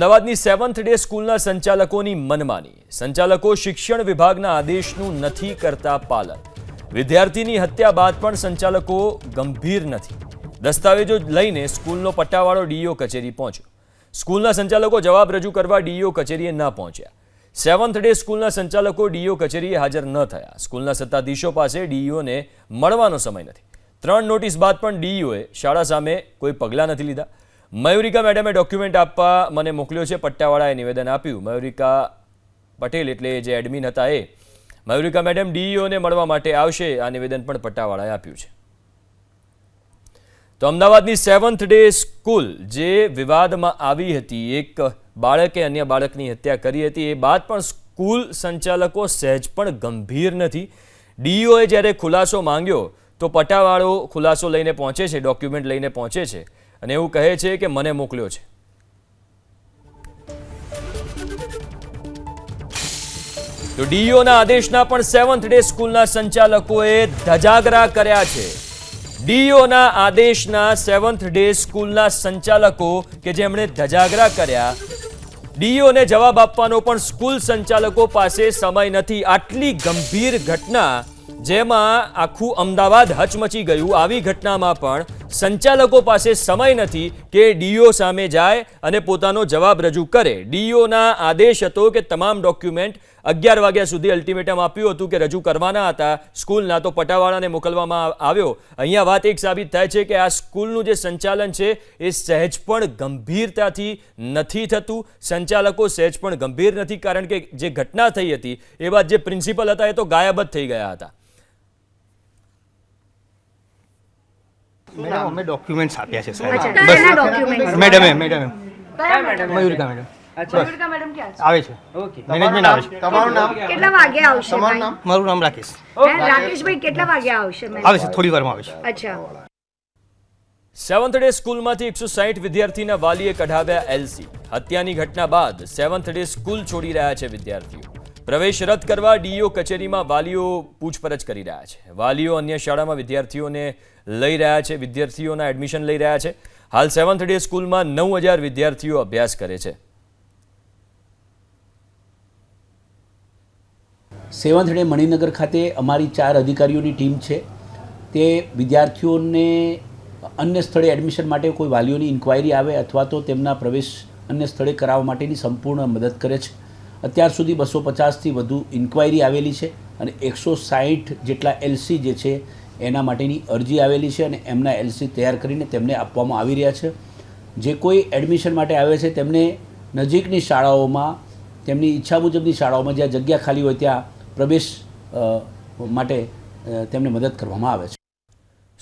અમદાવાદની seventh day સ્કૂલના સંચાલકોની મનમાની. સંચાલકો શિક્ષણ વિભાગના આદેશનું નથી કરતા પાલન. વિદ્યાર્થીની હત્યા બાદ પણ સંચાલકો ગંભીર નથી. દસ્તાવેજો લઈને સ્કૂલનો પટ્ટાવાળો ડીઈઓ કચેરી પહોંચ્યો. સ્કૂલના સંચાલકો જવાબ રજૂ કરવા ડીઈઓ કચેરીએ ન પહોંચ્યા. સેવન્થ ડે સ્કૂલના સંચાલકો ડીઈઓ કચેરીએ હાજર ન થયા. સ્કૂલના સત્તાધીશો પાસે ડીઈઓને મળવાનો સમય નથી. ત્રણ નોટિસ બાદ પણ ડીઈઓએ શાળા સામે કોઈ પગલાં નથી લીધા. મયુરિકા મેડમે ડોક્યુમેન્ટ આપવા મને મોકલ્યો છે, પટ્ટાવાળાએ નિવેદન આપ્યું. મયુરિકા પટેલ એટલે જે એડમિન હતા એ. મયુરિકા મેડમ ડીઈઓને મળવા માટે આવશે, આ નિવેદન પણ પટ્ટાવાળાએ આપ્યું છે. તો અમદાવાદની સેવન્થ ડે સ્કૂલ જે વિવાદમાં આવી હતી, એક બાળકે અન્ય બાળકની હત્યા કરી હતી, એ બાદ પણ સ્કૂલ સંચાલકો સહેજ પણ ગંભીર નથી. ડીઈઓએ જ્યારે ખુલાસો માંગ્યો, તો પટાવાળો ખુલાસો લઈને પહોંચે છે ડોક્યુમેન્ટ લઈને પહોંચે છે. અને એવું કહે છે કે મને મોકલ્યો છે. તો ડીઈઓના આદેશના પણ સેવન્થ ડે સ્કૂલના સંચાલકોએ ધજાગરા કર્યા છે. ડીઈઓના આદેશના સેવન્થ ડે સ્કૂલના સંચાલકો કે જેમણે ધજાગરા કર્યા, ડીઈઓને જવાબ આપવાનો પણ સ્કૂલ સંચાલકો પાસે સમય નથી. આટલી ગંભીર ઘટના, જેમાં આખું અમદાવાદ હચમચી ગયું. આવી ઘટનામાં પણ સંચાલકો પાસે સમય નથી કે ડીઓ સામે જાય અને પોતાનો જવાબ રજૂ કરે. ડીઓના આદેશ હતો કે તમામ ડોક્યુમેન્ટ અગિયાર વાગ્યા સુધી અલ્ટિમેટમ આપ્યું હતું કે રજૂ કરવાના હતા. સ્કૂલના તો પટાવાળાને મોકલવામાં આવ્યો. અહીંયા વાત એક સાબિત થાય છે કે આ સ્કૂલનું જે સંચાલન છે એ સહેજ પણ ગંભીરતાથી નથી થતું. સંચાલકો સહેજ પણ ગંભીર નથી કારણ કે જે ઘટના થઈ હતી એ બાદ જે પ્રિન્સિપલ હતા એ તો ગાયબ જ થઈ ગયા હતા. મેડમ અમે ડોક્યુમેન્ટ્સ આપ્યા છે સાહેબ. બસ. મેડમે મેડમે. કયા madam? Mayurika madam. Mayurika madam. આવે છે. મેનેજમેન્ટ આવે છે. તમારું નામ? કેટલા વાગે આવશે તમારું નામ? મારું નામ રાકેશ. રાકેશભાઈ કેટલા વાગે આવશે આવે છે થોડી વારમાં આવે છે. અચ્છા. સેવન્થ ડે સ્કૂલમાંથી એકસો સાહીઠ વિદ્યાર્થીના વાલીએ કઢાવ્યા એલસી. હત્યાની ઘટના બાદ સેવન્થ ડે સ્કૂલ છોડી રહ્યા છે વિદ્યાર્થીઓ. પ્રવેશ રદ કરવા ડીઈઓ કચેરીમાં વાલીઓ પૂછપરછ કરી રહ્યા છે. વાલીઓ અન્ય શાળામાં વિદ્યાર્થીઓને લઈ રહ્યા છે, વિદ્યાર્થીઓના એડમિશન લઈ રહ્યા છે. હાલ સેવન્થ ડે સ્કૂલમાં નવ હજાર વિદ્યાર્થીઓ અભ્યાસ કરે છે. સેવન્થ ડે મણિનગર ખાતે અમારી ચાર અધિકારીઓની ટીમ છે. તે વિદ્યાર્થીઓને અન્ય સ્થળે એડમિશન માટે કોઈ વાલીઓની ઇન્ક્વાયરી આવે અથવા તો તેમના પ્રવેશ અન્ય સ્થળે કરાવવા માટેની સંપૂર્ણ મદદ કરે છે. અત્યાર સુધી બસો પચાસથી વધુ ઇન્ક્વાયરી આવેલી છે અને એકસો સાહીઠ જેટલા એલસી જે છે, એના માટેની અરજી આવેલી છે અને એમના એલસી તૈયાર કરીને તેમને આપવામાં આવી રહ્યા છે. જે કોઈ એડમિશન માટે આવે છે, તેમને નજીકની શાળાઓમાં, તેમની ઈચ્છા મુજબની શાળાઓમાં જ્યાં જગ્યા ખાલી હોય ત્યાં પ્રવેશ માટે તેમને મદદ કરવામાં આવે છે.